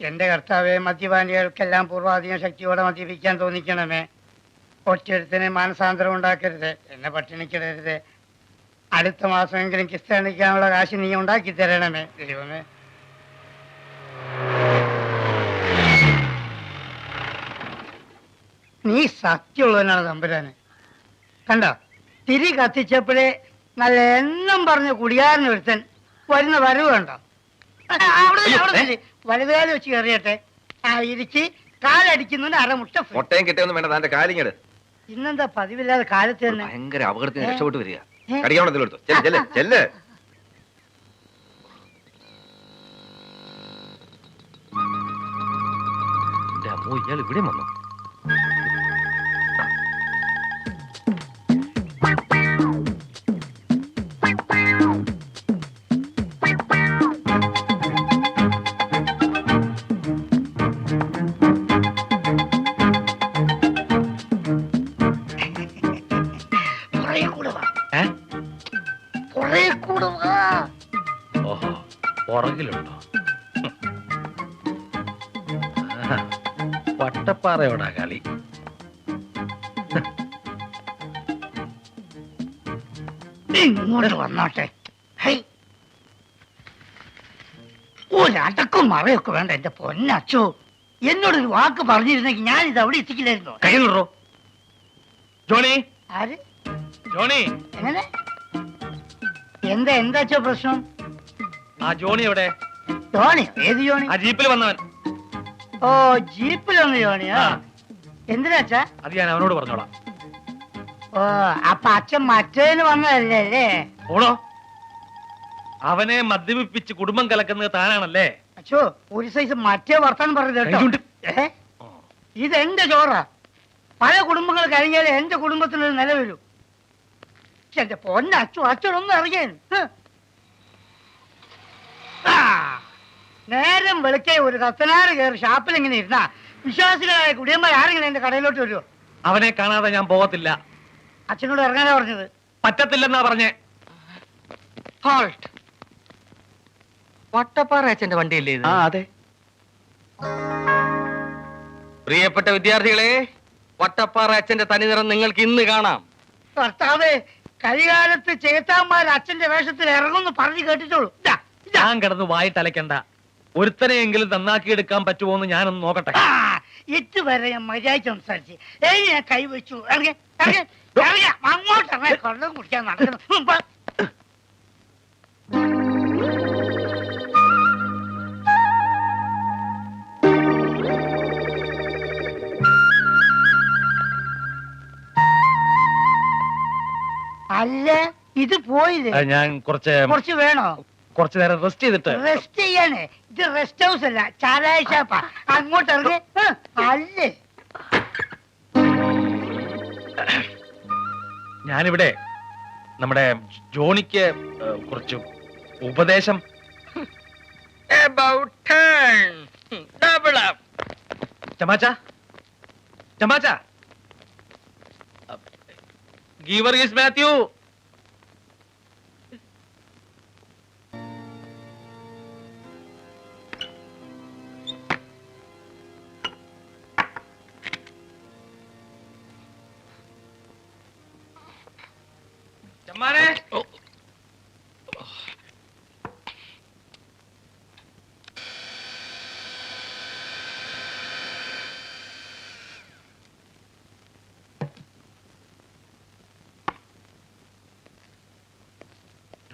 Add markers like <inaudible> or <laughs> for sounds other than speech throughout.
എന്റെ കർത്താവെ മദ്യപാനികൾക്കെല്ലാം പൂർവാധികം ശക്തിയോടെ മദ്യപിക്കാൻ തോന്നിക്കണമേ. ഒറ്റൊരുത്തിന് മാനസാന്തരം ഉണ്ടാക്കരുത് എന്നെ പട്ടിണിക്കിടരുത്. അടുത്ത മാസമെങ്കിലും കിസ്തണിക്കാനുള്ള കാശ് നീ ഉണ്ടാക്കി തരണമേ ദൈവമേ. നീ സത്യമുള്ളവനാണ് തമ്പുരാന്. കണ്ടോ? തിരി കത്തിച്ചപ്പോഴേ നല്ല എണ്ണം പറഞ്ഞ കുടിയാരൻ ഒരുത്തൻ വരുന്ന വരവ് കണ്ടോ? അവിടെ അവിടെ നില്ല്. വലതുകാലം വെച്ച് കയറിയട്ടെ ആ ഇരിച്ച് കാലടിക്കുന്നതിന് അരമുട്ട free. മുട്ടയും കിട്ടിയൊന്നും വേണ്ട താന്റെ കാലിങ്ങട് ഇന്നെന്താ പതിവില്ലാതെ കാലത്ത് തന്നെ? ഭയങ്കര അപകടത്തിന് രക്ഷപ്പെട്ട് രക്ഷപ്പെട്ടു വരിക. ഏ? കടിക്കാവണത്തിൽ എടുത്തു. ചെല്ല് ചെല്ല് ചെല്ല്. എന്റെ അമ്മോ ഇയാൾ ഇവിടെ വന്നു? പുറകിലുണ്ടോ? പട്ടപ്പാറയോടാ വട്ടപ്പാറയോടാ കളി. ഇങ്ങോട്ട് വന്നോട്ടെ. ഒരടക്കും മറയൊക്കെ വേണ്ട എന്റെ പൊന്നച്ചോ എന്നോടൊരു വാക്ക് പറഞ്ഞിരുന്നെങ്കിൽ ഞാൻ ഇത് അവിടെ എത്തിക്കില്ലായിരുന്നു? കയ്യിലുറോ ജോണി. ആര്? ജോണി. എങ്ങനെ? എന്താ എന്താച്ചോ പ്രശ്നം? ആ ജോണി എവിടെ? ജോണി ഏത് ജോണി? ആ ജീപ്പിൽ വന്നവൻ. ഓ ജീപ്പിൽ വന്ന ജോണിയാ. എന്തിനാച്ചാ അത് ഞാൻ അവനോട് പറഞ്ഞോളാം. ഓ അപ്പൊ അച്ഛൻ മറ്റേതിന് വന്നതല്ലേ? അല്ലേ? ഓണോ അവനെ മദ്യപിപ്പിച്ച് കുടുംബം കലക്കുന്നത് താനാണല്ലേ? അച്ഛോ ഒരു സൈസ് മറ്റേ വർത്താനം പറഞ്ഞത് ഇത്? ഇതെന്റെ ചോറാ. പല കുടുംബങ്ങൾ കഴിഞ്ഞാലേ എന്റെ കുടുംബത്തിനൊരു നിലവിലും എന്റെ പൊന്ന അച്ചു അച്ഛനൊന്നും അറിയാൻ. നേരം വെളുക്കെ ഒരു കത്തനാറ് കയറി ഷാപ്പിൽ ഇങ്ങനെ ഇരുന്നാ വിശ്വാസികളായ കുടിയന്മാർ ആരെങ്കിലും എന്റെ കടയിലോട്ട് വരുമോ അവനെ കാണാതെ ഞാൻ പോകത്തില്ല. അച്ഛനോട് ഇറങ്ങാനാ പറഞ്ഞത്? പറ്റത്തില്ലെന്നാ പറഞ്ഞേ. ഹോൾട്ട് വട്ടപ്പാറ അച്ഛന്റെ വണ്ടിയല്ലേ ഇത്? അതെ. പ്രിയപ്പെട്ട വിദ്യാർത്ഥികളെ വട്ടപ്പാറ അച്ഛന്റെ തനിനിറം നിങ്ങൾക്ക് ഇന്ന് കാണാം. ഭർത്താവേ കരികാലത്ത് ചേത്താന്മാർ അച്ഛന്റെ വേഷത്തിൽ ഇറങ്ങുന്നു പറഞ്ഞു കേട്ടിട്ടുള്ളൂ. ഇതാ. ഞാൻ കിടന്ന് വായിട്ടലക്കണ്ട ഒരുത്തനെയെങ്കിലും നന്നാക്കി എടുക്കാൻ പറ്റുമോ എന്ന് ഞാനൊന്ന് നോക്കട്ടെ. ഇതുവരെ ഞാൻ മര്യാദ സംസാരിച്ച്. ഏയ് ഞാൻ കൈവച്ചു അങ്ങോട്ട് ഇറങ്ങി. കൊള്ളം കുടിക്കാൻ നടക്കുന്നു. അല്ല ഇത് പോയില്ലേ? ഞാൻ കുറച്ച് കുറച്ച് വേണോ? കുറച്ച് നേരം റെസ്റ്റ് ചെയ്തിട്ട് റെസ്റ്റ് ചെയ്യാനേ ഇത് റെസ്റ്റ് ഹൗസ് അല്ല ചാരായ ഷാപ്പാ അങ്ങോട്ട് ഇറങ്ങി. അല്ലേ? ഞാനിവിടെ നമ്മുടെ ജോണിക്ക് കുറച്ച് ഉപദേശം. ചമാച്ച turn. Double up. ചമാച്ച ഗീവർ ഗീവർഗീസ് മാത്യു. ചമ്മാനെ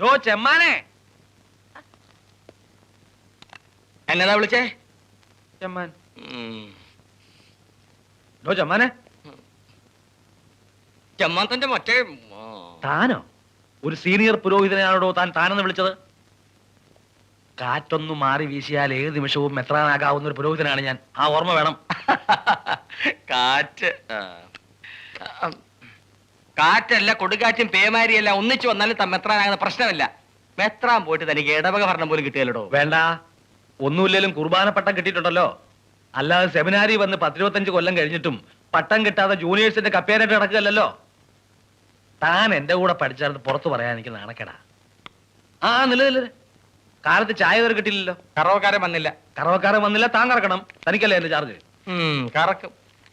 ഡോ ചെമ്മാനെ. എന്നതാ വിളിച്ചേ? ചെമ്മാൻ. ഡോ ചെമ്മാനെ. ചെമ്മാത്തന്റെ മറ്റേ ആ. താനോ? ഒരു സീനിയർ പുരോഹിതനാണോ താൻ താനെന്ന് വിളിച്ചത്? കാറ്റൊന്നു മാറി വീശിയാൽ ഏത് നിമിഷവും മെത്രാനാകാവുന്ന ഒരു പുരോഹിതനാണ് ഞാൻ. ആ ഓർമ്മ വേണം. <laughs> കാറ്റ്. കാറ്റല്ല കൊടുകാറ്റും പേമാരിയല്ല ഒന്നിച്ചു വന്നാലും താൻ മെത്രാനാകുന്ന പ്രശ്നമില്ല. മെത്രാൻ പോയിട്ട് തനിക്ക് ഇടവക ഭരണം പോലും കിട്ടിയല്ലോ വേണ്ട. ഒന്നുമില്ലേലും കുർബാന പട്ടം കിട്ടിയിട്ടുണ്ടല്ലോ. അല്ലാതെ സെമിനാരി വന്ന് പത്തിരുപത്തഞ്ച് കൊല്ലം കഴിഞ്ഞിട്ടും പട്ടം കിട്ടാതെ ജൂനിയേഴ്സിന്റെ കപ്പേരായിട്ട് നടക്കുകയല്ലോ താൻ എന്റെ കൂടെ പഠിച്ചാർന്ന് പുറത്തു പറയാൻ എനിക്ക് നാണക്കേടാ. ആ നില കാലത്ത് ചായ വരെ കിട്ടില്ലല്ലോ കറവക്കാരൻ വന്നില്ല. കറവക്കാരൻ വന്നില്ല താൻ കറക്കണം. തനിക്കല്ലേ എന്റെ ചാർജ് കറക്കും.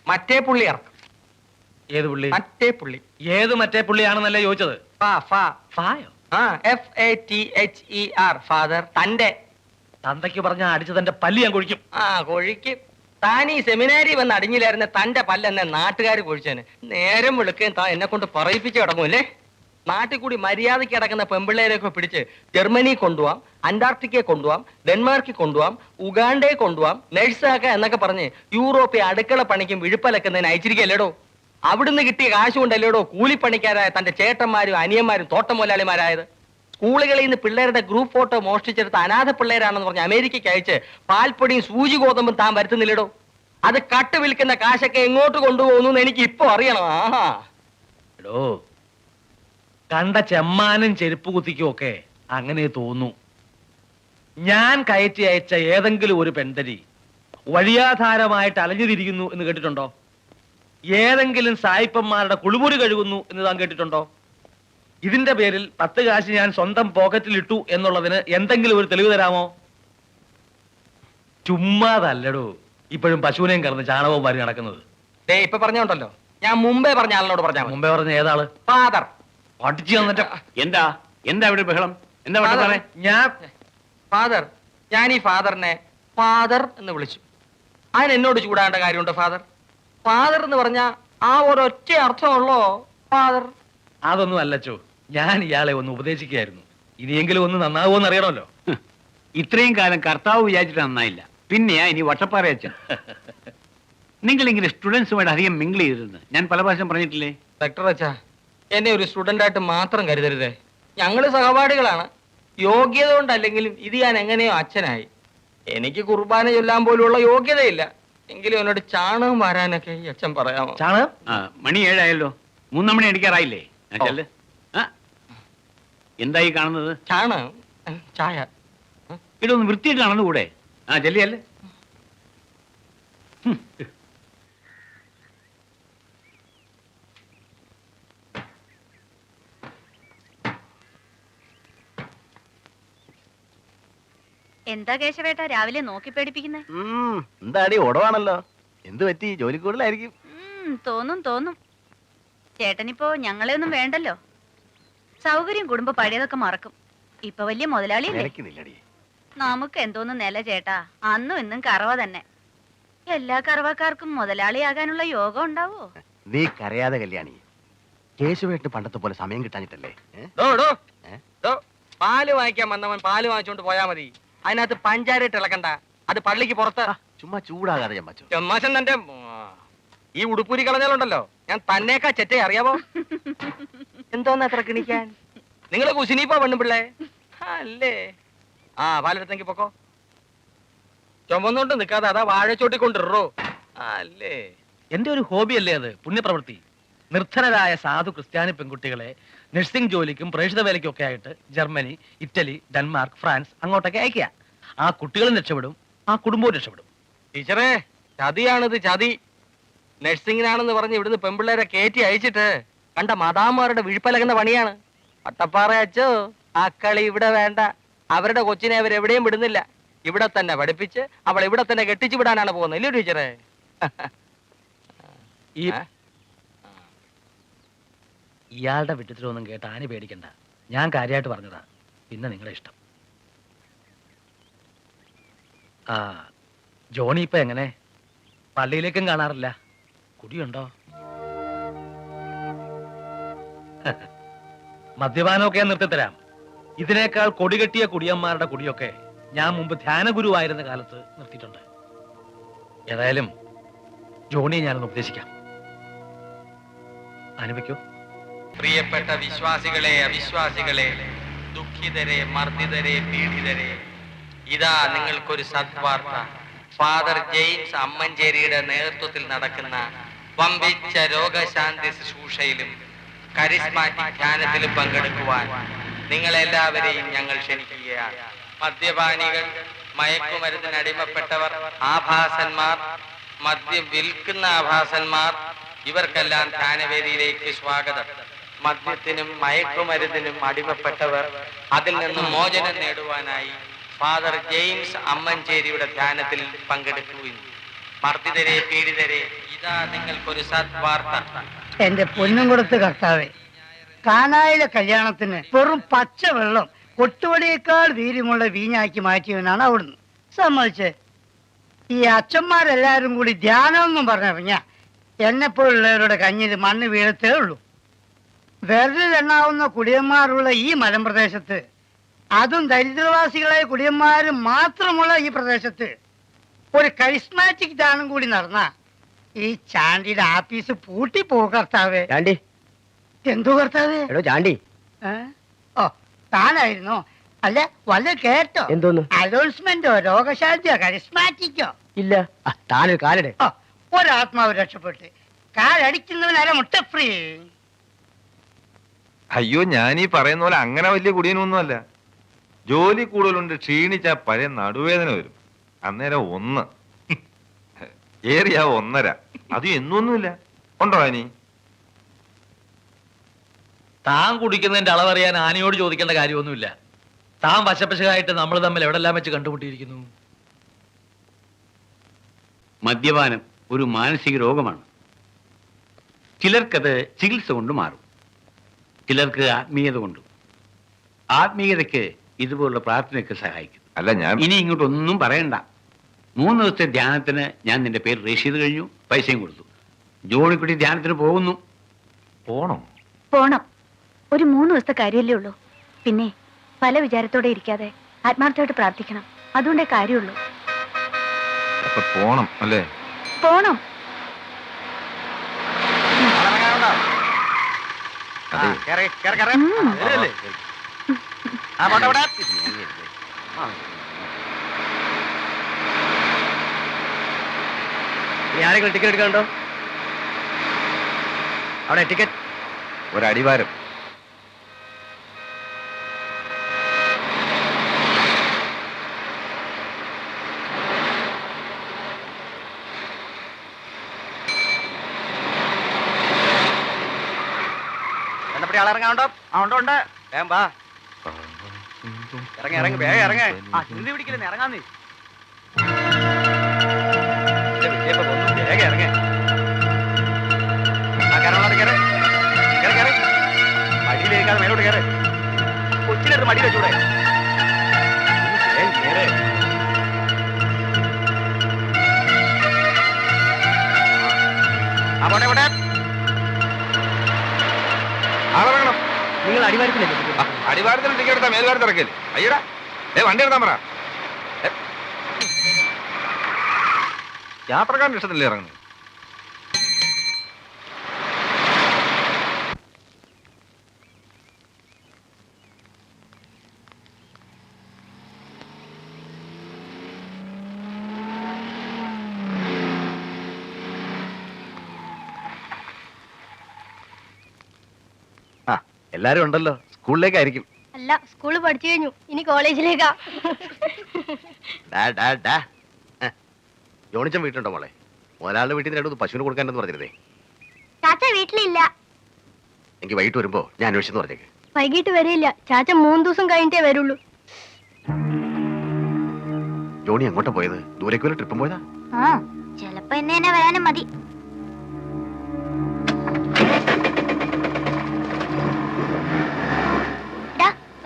മറ്റേ പുള്ളി ഇറക്കും. ഏത് പുള്ളി? മറ്റേ പുള്ളി. ഏത് മറ്റേ പുള്ളിയാണെന്നല്ലേ ചോദിച്ചത്? ഫാദർ തന്റെ തന്തയ്ക്ക് പറഞ്ഞ അടിച്ച് തന്റെ പല്ലി ഞാൻ കൊഴിക്കും. ആ കൊഴിക്ക്. താൻ ഈ സെമിനാരി വന്ന് അടിഞ്ഞില്ലായിരുന്ന തന്റെ പല്ലെന്നെ നാട്ടുകാർ കൊഴിച്ചേന് നേരം വിളിക്കുകയും താൻ എന്നെ കൊണ്ട് പറയിപ്പിച്ച് കിടങ്ങൂല്ലേ നാട്ടിൽ കൂടി മര്യാദയ്ക്ക് കിടക്കുന്ന പെമ്പിള്ളേരെയൊക്കെ പിടിച്ച് ജർമ്മനി കൊണ്ടുപോവാം അന്റാർട്ടിക്കയെ കൊണ്ടുപോവാം ഡെൻമാർക്കിൽ കൊണ്ടുപോവാം ഉഗാണ്ടയെ കൊണ്ടുപോവാം നഴ്സാക്ക എന്നൊക്കെ പറഞ്ഞ് യൂറോപ്പിൽ അടുക്കള പണിക്കും വിഴുപ്പലക്കുന്നതിന് അയച്ചിരിക്കല്ലേടോ അവിടുന്ന് കിട്ടിയ കാശ് കൊണ്ടല്ലേടോ കൂലിപ്പണിക്കാരായ തന്റെ ചേട്ടന്മാരും അനിയന്മാരും തോട്ടം മുതലാളിമാരായത്? സ്കൂളുകളിൽ നിന്ന് പിള്ളേരുടെ ഗ്രൂപ്പ് ഫോട്ടോ മോഷ്ടിച്ചെടുത്ത അനാഥ പിള്ളേരാണെന്ന് പറഞ്ഞ് അമേരിക്കയ്ക്ക് അയച്ച് പാൽപ്പൊടിയും സൂചി ഗോതമ്പും താൻ വരുത്തുന്നില്ലടോ? അത് കട്ട് വിൽക്കുന്ന കാശൊക്കെ എങ്ങോട്ട് കൊണ്ടുപോകുന്നു എന്ന് എനിക്ക് ഇപ്പൊ അറിയണം. ആഹാ. എടോ കണ്ട ചെമ്മാനും ചെരുപ്പ് കുത്തിക്കും ഒക്കെ അങ്ങനെ തോന്നു. ഞാൻ കയറ്റി അയച്ച ഏതെങ്കിലും ഒരു പെൺതരി വഴിയാധാരമായിട്ട് അലഞ്ഞുതിരിക്കുന്നു എന്ന് കേട്ടിട്ടുണ്ടോ? ഏതെങ്കിലും സായിപ്പന്മാരുടെ കുളിമുറി കഴുകുന്നു എന്ന് താൻ കേട്ടിട്ടുണ്ടോ? ഇതിന്റെ പേരിൽ പത്ത് കാശ് ഞാൻ സ്വന്തം പോക്കറ്റിൽ ഇട്ടു എന്നുള്ളതിന് എന്തെങ്കിലും ഒരു തെളിവ് തരാമോ? ചുമ്മാതല്ലടോ. ഇപ്പോഴും പശുവിനെയും കറന്ന് ചാണകവും വാരി നടക്കുന്നത്. ദേ ഇപ്പൊ പറഞ്ഞോണ്ടല്ലോ. ഞാൻ മുമ്പേ പറഞ്ഞ ആളിനോട് പറഞ്ഞ മുമ്പേ പറഞ്ഞ ഏതാൾ? ഫാദർ പഠിച്ചു തന്നിട്ട് എന്താ? എന്താ ഇവിടെ ബഹളം? എന്താ പറഞ്ഞേ ഞാൻ ഫാദർ ഞാൻ ഈ ഫാദറിനെ ഫാദർ എന്ന് വിളിച്ചു. അതിന് എന്നോട് ചൂടാണ്ട കാര്യമുണ്ടോ ഫാദർ ഫാദർ എന്ന് പറഞ്ഞ ആ ഒരൊറ്റ അർത്ഥമുള്ളോ ഫാദർ അതൊന്നും അല്ലച്ചോ ഞാൻ ഇയാളെ ഒന്ന് ഉപദേശിക്കുകയായിരുന്നു. ഇനിയെങ്കിലും ഒന്ന് നന്നാവുമെന്ന് അറിയണമല്ലോ. ഇത്രയും കാലം കർത്താവ് വിചാരിച്ചിട്ട് നന്നായില്ല. പിന്നെയാ ഇനി വട്ടപ്പാറ അച്ഛൻ. <laughs> നിങ്ങൾ ഇങ്ങനെ സ്റ്റുഡൻസുമായിട്ട് അധികം മിങ്കിൾ ചെയ്തിരുന്നു ഞാൻ പല പ്രാവശ്യം പറഞ്ഞിട്ടില്ലേ? ഡോക്ടർ അച്ഛാ എന്നെ ഒരു സ്റ്റുഡന്റ് ആയിട്ട് മാത്രം കരുതരുതേ. ഞങ്ങൾ സഹപാഠികളാണ്. യോഗ്യത കൊണ്ടല്ലെങ്കിലും ഇത് ഞാൻ എങ്ങനെയോ അച്ഛനായി. എനിക്ക് കുർബാന ചൊല്ലാൻ പോലുള്ള യോഗ്യതയില്ല. എങ്കിലും എന്നോട് ചാണകം വരാനൊക്കെ ഈ അച്ഛൻ പറയാമോ? ചാണകം? മണി ഏഴായല്ലോ. മൂന്നാം മണി അടിക്കാറായില്ലേ. ചെല്ല്. എന്തായി കാണുന്നത്? ചാണകം ഉം, ചായ. ഇതൊന്ന് വൃത്തിയിട്ടാണെന്ന് നടന്നുകൂടെ ആ ചെല്ലിയല്ലേ എന്താ കേശവേട്ട രാവിലെ നോക്കി പേടിപ്പിക്കുന്നേ? എന്താടി ഉടവാണല്ലോ എന്ത് പറ്റി? ജോലി കൂടുതലായിരിക്കും തോന്നും തോന്നും. ചേട്ടനിപ്പോ ഞങ്ങളെ ഒന്നും വേണ്ടല്ലോ. സൗകര്യം കുടുംബ പഴയതൊക്കെ മറക്കും. ഇപ്പൊ വലിയ മുതലാളിയല്ലേ? നിലയ്ക്കുന്നില്ലടി നമുക്ക് എന്തോന്ന് നില ചേട്ടാ. അന്നും ഇന്നും കറവ തന്നെ. എല്ലാ കറവക്കാർക്കും മുതലാളിയാകാനുള്ള യോഗം ഉണ്ടാവോ? നീ കരയാതെ കല്യാണി. കേശുവേട്ട് പണ്ടത്തെ പോലെ സമയം കിട്ടാഞ്ഞിട്ടല്ലേ? പാൽ വാങ്ങിക്കാൻ വന്നവൻ പാൽ വാങ്ങിച്ചോണ്ട് പോയാ മതി. അതിനകത്ത് പഞ്ചാരയിട്ട് ഇളക്കണ്ട. അത് പള്ളിക്ക് പുറത്ത്. ചുമ്മാ ചൂടാകാതെ ചെമ്മാശൻ തന്റെ ഈ ഉടുപ്പൂരി കളഞ്ഞാലുണ്ടല്ലോ. ഞാൻ തന്നേക്കാ ചെറ്റേ അറിയാവോ? <laughs> എന്തോന്ന് അത്ര നിങ്ങൾ കുശിനിപ്പോ പെണ്ണുപിള്ളേ അല്ലേ? ആ പാലെടുത്തെങ്കി പൊക്കോ. ചുമന്നോണ്ട് നിക്കാതെ അതാ വാഴച്ചോട്ടിക്കൊണ്ടിറോ. അല്ലേ? എന്റെ ഒരു ഹോബി അല്ലേ അത് പുണ്യപ്രവൃത്തി. നിർധനരായ സാധു ക്രിസ്ത്യാനി പെൺകുട്ടികളെ നഴ്സിംഗ് ജോലിക്കും പ്രേക്ഷിത വേലയ്ക്കും ഒക്കെ ആയിട്ട് ജർമ്മനി ഇറ്റലി ഡെൻമാർക്ക് ഫ്രാൻസ് അങ്ങോട്ടൊക്കെ അയക്കുക ആ കുട്ടികളും രക്ഷപ്പെടും ആ കുടുംബവും രക്ഷപ്പെടും. ടീച്ചറേ ചതിയാണിത് ചതി. നഴ്സിംഗിനാണെന്ന് പറഞ്ഞ് ഇവിടുന്ന് പെൺപിള്ളേരെ കയറ്റി അയച്ചിട്ട് കണ്ട മാതാമാരുടെ വിഴുപ്പലകുന്ന പണിയാണ്. പട്ടപ്പാറ അച്ചോ ആ കളി ഇവിടെ വേണ്ട. അവരുടെ കൊച്ചിനെ അവരെവിടെയും വിടുന്നില്ല. ഇവിടെ തന്നെ പഠിപ്പിച്ച് അവൾ ഇവിടെ തന്നെ കെട്ടിച്ചു വിടാനാണ് പോകുന്നത്. ഇല്ലേ ടീച്ചറെ? ഈ? ഇയാളുടെ വിട്ടിത്തിലൊന്നും കേട്ട് ആനി പേടിക്കണ്ട. ഞാൻ കാര്യമായിട്ട് പറഞ്ഞതാ. പിന്നെ നിങ്ങളുടെ ഇഷ്ടം. ആ ജോണി ഇപ്പൊ എങ്ങനെ? പള്ളിയിലേക്കും കാണാറില്ല. കുടിയുണ്ടോ? <laughs> മദ്യപാനമൊക്കെ ഞാൻ നിർത്തിത്തരാം. ഇതിനേക്കാൾ കൊടികെട്ടിയ കുടിയന്മാരുടെ കുടിയൊക്കെ ഞാൻ മുമ്പ് ധ്യാനഗുരുവായിരുന്ന കാലത്ത് നിർത്തിയിട്ടുണ്ട്. ഏതായാലും ജോണിയെ ഞാനൊന്ന് ഉപദേശിക്കാം. അനുഭവിക്കൂ. പ്രിയപ്പെട്ട വിശ്വാസികളെ അവിശ്വാസികളെ ദുഃഖിതരെ മർദ്ദിതരെ പീഡിതരെ ഇതാ നിങ്ങൾക്കൊരു സദ്വാർത്ത. ഫാദർ ജെയിംസ് അമ്മഞ്ചേരിയുടെ നേതൃത്വത്തിൽ നടക്കുന്ന വമ്പിച്ച രോഗശാന്തി ശുശ്രൂഷയിലും കരിസ്മാറ്റിക് ധ്യാനത്തിൽ പങ്കെടുക്കുവാൻ നിങ്ങളെല്ലാവരെയും ഞങ്ങൾ ക്ഷണിക്കുകയാണ്. മദ്യപാനികൾ മയക്കുമരുന്നിന് അടിമപ്പെട്ടവർ ആഭാസന്മാർ മദ്യം വിൽക്കുന്ന ആഭാസന്മാർ ഇവർക്കെല്ലാം ധ്യാനവേദിയിലേക്ക് സ്വാഗതം. മദ്യത്തിനും മയക്കുമരുന്നിനും അടിമപ്പെട്ടവർ അതിൽ നിന്ന് മോചനം നേടുവാനായി ഫാദർ ജെയിംസ് അമ്മഞ്ചേരിയുടെ ധ്യാനത്തിൽ പങ്കെടുക്കുകയും. മർദ്ദിതരെ പീഡിതരെ ഇതാ നിങ്ങൾക്കൊരു സദ്വാർത്ത. എന്റെ പൊന്നും കൊടുത്ത് കർത്താവേ. കാനായിലെ കല്യാണത്തിന് വെറും പച്ചവെള്ളം കൊട്ടുവടിയേക്കാൾ വീര്യമുള്ള വീഞ്ഞാക്കി മാറ്റിയവനാണ് അവിടുന്ന്. സമ്മതിച്ചേ. ഈ അച്ഛന്മാരെല്ലാരും കൂടി ധ്യാനമൊന്നും പറഞ്ഞറിഞ്ഞ പറഞ്ഞിറങ്ങിയ എന്നെപ്പോലുള്ളവരുടെ കഞ്ഞിൽ മണ്ണ് വീഴത്തേ ഉള്ളൂ. വെറുതെണ്ണാവുന്ന കുടിയന്മാരുള്ള ഈ മലമ്പ്രദേശത്ത് അതും ദരിദ്രവാസികളായ കുടിയന്മാരും മാത്രമുള്ള ഈ പ്രദേശത്ത് ഒരു കരിസ്മാറ്റിക് ദാനം കൂടി നടന്ന ഈ ചാണ്ടിയുടെ ആഫീസ് പൂട്ടി പോകും കർത്താവേ. ചാണ്ടി. എന്തോ കർത്താവേ? എടോ ചാണ്ടി. ഏ? ഓ താനായിരുന്നോ? അല്ല വല്ല കേട്ടോ? എന്തോന്ന്? അലോൺസ്മെന്റോ രോഗശാന്തിയോ കരിസ്മാറ്റിക്കോ? ഇല്ല. ആ, താനൊരു കാലടെ. ഓ ഒരാത്മാവ് രക്ഷപ്പെട്ട്. കാലടിക്കുന്നവനര മുട്ട ഫ്രീ അയ്യോ ഞാൻ ഈ പറയുന്ന പോലെ അങ്ങനെ വലിയ കുടിയനൊന്നുമല്ല. ജോലി കൂടുതലുണ്ട് ക്ഷീണിച്ച പഴയ നടുവേദന വരും. അന്നേരം ഒന്ന്. ഏറിയ ഒന്നര. അത് എന്നൊന്നുമില്ല ഉണ്ടോ ആനി താൻ കുടിക്കുന്നതിന്റെ അളവറിയാൻ ആനയോട് ചോദിക്കേണ്ട കാര്യമൊന്നുമില്ല. താൻ വശപ്പശകായിട്ട് നമ്മൾ തമ്മിൽ എവിടെല്ലാം വെച്ച് കണ്ടുമുട്ടിയിരിക്കുന്നു? മദ്യപാനം ഒരു മാനസിക രോഗമാണ്. ചിലർക്കത് ചികിത്സ കൊണ്ട് മാറും. ചിലർക്ക് ആത്മീയത കൊണ്ട്. ആത്മീയതയ്ക്ക് ഇതുപോലുള്ള പ്രാർത്ഥനയൊക്കെ സഹായിക്കും. അല്ല ഞാൻ ഇനി ഇങ്ങോട്ടൊന്നും പറയണ്ട. മൂന്ന് ദിവസത്തെ ധ്യാനത്തിന് ഞാൻ നിന്റെ പേര് രജിസ്റ്റർ ചെയ്ത് കഴിഞ്ഞു. പൈസയും കൊടുത്തു. ജോണിക്കുട്ടി ധ്യാനത്തിന് പോകുന്നു. പോണം. പോണം. ഒരു മൂന്ന് ദിവസത്തെ കാര്യമല്ലേ ഉള്ളൂ. പിന്നെ പല വിചാരത്തോടെ ഇരിക്കാതെ ആത്മാർത്ഥമായിട്ട് പ്രാർത്ഥിക്കണം. അതുകൊണ്ടേ കാര്യമുള്ളൂ. പോണം അല്ലേ? പോണം. അതെ. ഉം. ആരെങ്കിലും ടിക്കറ്റ് എടുക്കാനുണ്ടോ? അവിടെ ടിക്കറ്റ് ഒരടിവാരം കണ്ടപ്പടി ആളിറങ്ങാണ്ടോ ആ ഉണ്ട് ഉണ്ട്. വാ. ഇറങ്ങി ഇറങ്ങി വേഗം ഇറങ്ങ. ആ ചിന്തി പിടിക്കില്ലെന്ന് ഇറങ്ങാന്നേ മടിയിലിരിക്കാതെ മേലോട്ട് കയറേ. കൊച്ചിനെടുത്ത് മടി വെച്ചൂടെ? അവിടെ കേറ്. ആ വേണം. നിങ്ങൾ അടിവാരത്തിലല്ലേ അടിവാരത്തിൽ ടിക്കറ്റ് എടുത്താ മേൽവാരത്ത് ഇറക്കൽ അയ്യടാ. ഏ വണ്ടി എടുത്താൻ പറ. യാത്രക്കാരൻ ഇഷ്ടത്തില്ലേ ഇറങ്ങുന്നത് ആ എല്ലാരും ഉണ്ടല്ലോ. സ്കൂളിലേക്കായിരിക്കും. അല്ല സ്കൂളിൽ പഠിച്ചു കഴിഞ്ഞു. ഇനി കോളേജിലേക്കാ. ഡാ ഡാ ഡാ. ജോണിച്ചൻ വീട്ടിലുണ്ടോ മോളെ? ഒരാളുടെ വീട്ടിൽ നിന്ന് രണ്ടു പശുവിന് കൊടുക്കാനെന്ന് പറഞ്ഞിരുന്നേ. ചാച്ച വീട്ടിലില്ല. എനിക്ക് വൈകിട്ട് വരുമ്പോ ഞാൻ അന്വേഷിച്ചെന്ന് പറഞ്ഞേക്ക്. വൈകിട്ട് വരില്ല. ചാച്ച മൂന്ന് ദിവസം കഴിഞ്ഞിട്ടേ വരുള്ളൂ. ജോണി എങ്ങോട്ടാ പോയത്? ദൂരേക്ക് വരെ ട്രിപ്പും പോയതാ? ആ ചെലപ്പോ എന്നെ തന്നെ വരാനും മതി.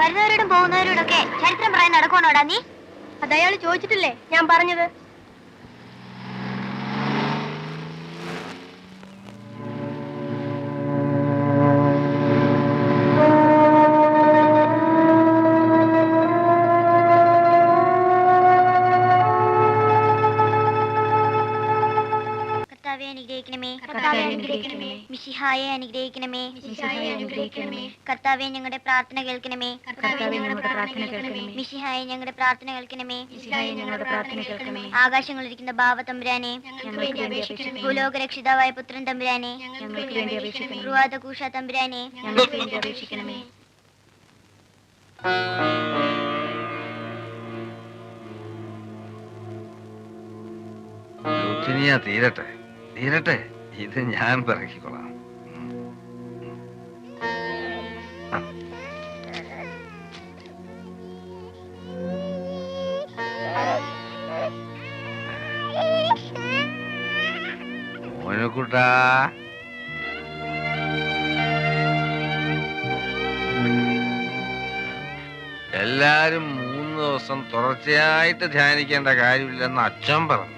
വരുന്നവരോടും പോകുന്നവരോടൊക്കെ ചരിത്രം പറയാൻ നടക്കണോടാ നീ? അതയാൾ ചോദിച്ചിട്ടില്ലേ? ഞാൻ പറഞ്ഞത്. മിശിഹായെ അനുഗ്രഹിക്കണമേ. മിശിഹായെ അനുഗ്രഹിക്കണമേ. കർത്താവെ ഞങ്ങളുടെ പ്രാർത്ഥന കേൾക്കണമേ. കർത്താവേ ഞങ്ങളുടെ പ്രാർത്ഥന കേൾക്കണമേ. മിശിഹായെ ഞങ്ങളുടെ പ്രാർത്ഥന കേൾക്കണമേ. മിശിഹായെ ഞങ്ങളുടെ പ്രാർത്ഥന കേൾക്കണമേ. ആകാശങ്ങളിരിക്കുന്ന ഭാവ തമ്പുരാനെ. ഞങ്ങൾക്ക് വേണ്ടി അപേക്ഷിക്കണമേ. ഭൂലോക രക്ഷിതാവായ പുത്രൻ തമ്പുരാനെ. ഞങ്ങൾക്ക് വേണ്ടി അപേക്ഷിക്കണമേ. റുവാദ കൂഷ തമ്പുരാനെ. ഞങ്ങൾക്ക് വേണ്ടി അപേക്ഷിക്കണമേ. ലുത്തിനിയ തീരട്ടെ. തീരട്ടെ. ഇത് ഞാൻ പറക്കിക്കൊള്ളാം എല്ലാരും മൂന്ന് ദിവസം തുടർച്ചയായിട്ട് ധ്യാനിക്കേണ്ട കാര്യമില്ലെന്ന് അച്ഛൻ പറഞ്ഞു.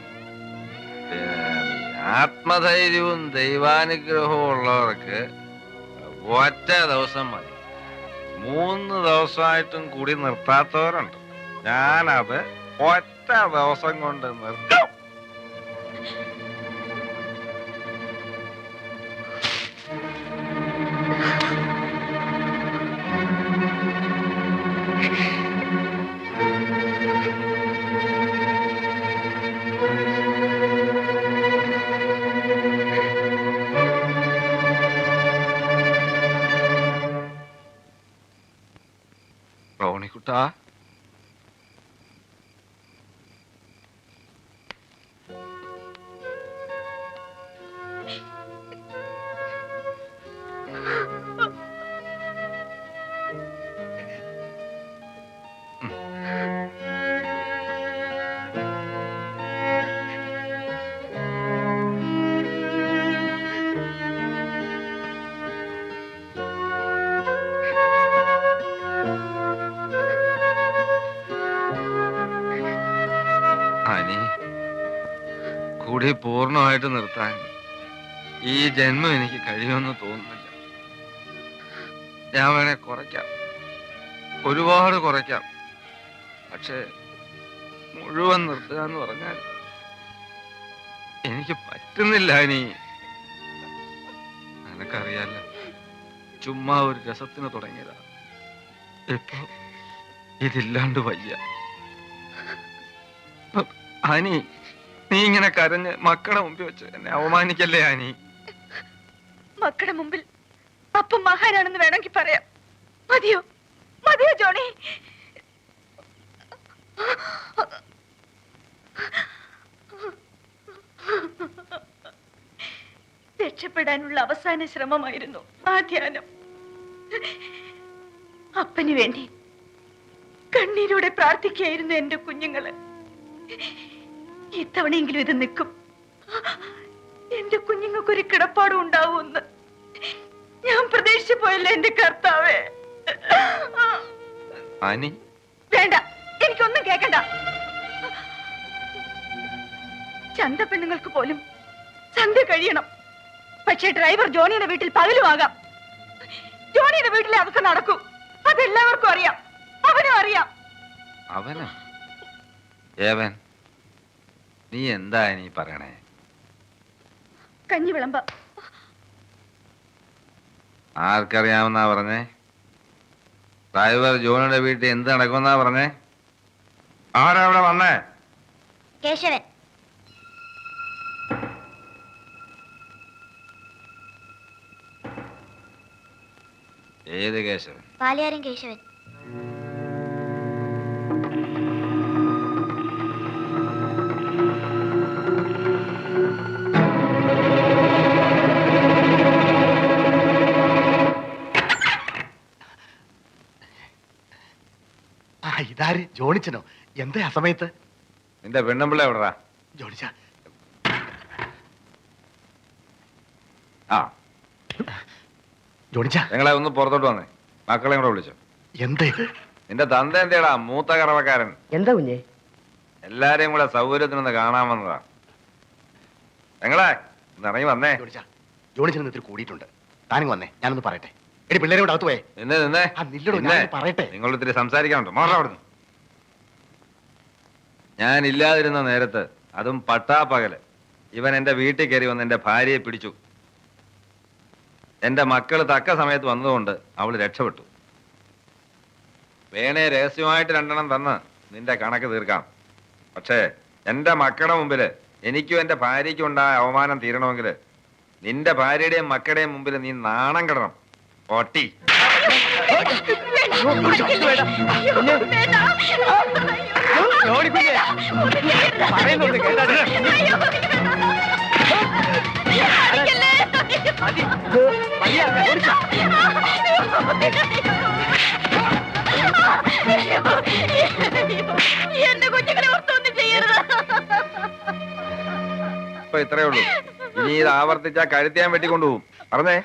ആത്മധൈര്യവും ദൈവാനുഗ്രഹവും ഉള്ളവർക്ക് ഒറ്റ ദിവസം മതി. മൂന്ന് ദിവസമായിട്ടും കൂടി നിർത്താത്തവരുണ്ട്. ഞാനത് ഒറ്റ ദിവസം കൊണ്ട് നിർത്തും. പൂർണമായിട്ട് നിർത്താൻ ഈ ജന്മം എനിക്ക് കഴിയുമെന്ന് തോന്നുന്നില്ല. ഞാൻ വേണേ കുറയ്ക്കാം. ഒരുപാട് കുറയ്ക്കാം. പക്ഷേ മുഴുവൻ നിർത്തുക എന്ന് പറഞ്ഞാൽ എനിക്ക് പറ്റുന്നില്ല ഇനി. നിനക്കറിയാല്ല ചുമ്മാ ഒരു രസത്തിന് തുടങ്ങിയതാണ് ഇപ്പൊ ഇതില്ലാണ്ട് വയ്യ. ആനി നീ ഇങ്ങനെ കരഞ്ഞ് മക്കളുടെ മുമ്പിൽ വെച്ച് എന്നെ അവമാനിക്കല്ലേ ആനി? മക്കളുടെ മുമ്പിൽ അപ്പ മഹാനാണെന്ന് വേണമെങ്കിൽ പറയാം. മതിയോ? മതിയോ ജോണി? രക്ഷപ്പെടാനുള്ള അവസാന ശ്രമമായിരുന്നു ആ ധ്യാനം. അപ്പന് വേണ്ടി കണ്ണീരോടെ പ്രാർത്ഥിക്കുകയായിരുന്നു എന്റെ കുഞ്ഞുങ്ങൾ. ഇത്തവണയെങ്കിലും ഇത് നിൽക്കും. എന്റെ കുഞ്ഞുങ്ങൾക്കൊരു കിടപ്പാടും ഉണ്ടാവുമെന്ന്. ഞാൻ പ്രതീക്ഷിച്ചു പോയല്ലേ എന്റെ കർത്താവേ. ആനി. വേണ്ട എനിക്കൊന്നും കേക്കണ്ട. ചന്ത പെണ്ണുങ്ങൾക്ക് പോലും സന്ധ്യ കഴിയണം. പക്ഷേ ഡ്രൈവർ ജോണിയുടെ വീട്ടിൽ പകലുമാകാം. ജോണിയുടെ വീട്ടിൽ അതൊക്കെ നടക്കൂ. അതെല്ലാവർക്കും അറിയാം. അവനും അറിയാം. അവനാ? ഏവൻ? നീ എന്താ നീ പറയണേ? കഞ്ഞി വിളമ്പ. ആർക്കറിയാമെന്നാ പറഞ്ഞേ? ഡ്രൈവർ ജോണിയുടെ വീട്ടിൽ എന്ത് നടക്കുമെന്നാ പറഞ്ഞേ? ആരാ അവിടെ വന്നേ? കേശവൻ. ഏത് കേശവൻ? പാലിയാരൻ കേശവൻ. ഇതാര്? ജോണിച്ചനോ? എന്താ ആ സമയത്ത്? നിന്റെ പെണ്ണമ്പിള്ള എവിടാ ജോണിച്ച. ആ. ജോണിച്ച. നിങ്ങളെ ഒന്ന് പുറത്തോട്ട് വന്നേ. മക്കളെ കൂടെ വിളിച്ചോ. എന്താ? ഇത് നിന്റെ തന്ത എന്തേടാ? മൂത്ത കറവക്കാരൻ. എന്താ കുഞ്ഞെ? എല്ലാരെയും കൂടെ സൗകര്യത്തിനൊന്ന് കാണാൻ വന്നതാ. നിങ്ങളെ ഇറങ്ങി വന്നേ. ജോണിച്ച. ജോണിച്ചൻ ഇത്തിരി കൂടിയിട്ടുണ്ട്. താനും വന്നേ. ഞാനൊന്ന് പറയട്ടെ. എടി പിള്ളേരെ അകത്ത് പോയേ. നിന്നെ നിന്നെ. ആ നില്ലടോ നിന്നെ. ഞാനൊന്ന് പറയട്ടെ. നിങ്ങൾ ഇത്തിരി സംസാരിക്കാനുണ്ട്. മാറാ അവിടുന്ന്. ഞാൻ ഇല്ലാതിരുന്ന നേരത്ത് അതും പട്ടാപ്പകൽ ഇവൻ എന്റെ വീട്ടിൽ കയറി വന്ന് എന്റെ ഭാര്യയെ പിടിച്ചു. എന്റെ മക്കൾ തക്ക സമയത്ത് വന്നതുകൊണ്ട് അവൾ രക്ഷപ്പെട്ടു. വേണേ രഹസ്യമായിട്ട് രണ്ടെണ്ണം തന്ന് നിന്റെ കണക്ക് തീർക്കാം. പക്ഷേ എന്റെ മക്കളുടെ മുമ്പിൽ എനിക്കും എന്റെ ഭാര്യയ്ക്കും ഉണ്ടായ അവമാനം തീരണമെങ്കിൽ നിന്റെ ഭാര്യയുടെയും മക്കളുടെയും മുമ്പിൽ നീ നാണം കിടണം. ഒട്ടി പറയുന്നുണ്ട് കേട്ടാ എന്റെ കുഞ്ഞുങ്ങളെ ഓർത്തൊന്നും ചെയ്യരുത് ഇപ്പൊ ഇത്രേ ഉള്ളൂ. ഇനി ഇത് ആവർത്തിച്ചാ കഴുത്തിയാൻ വെട്ടിക്കൊണ്ടുപോകും. പറഞ്ഞേ?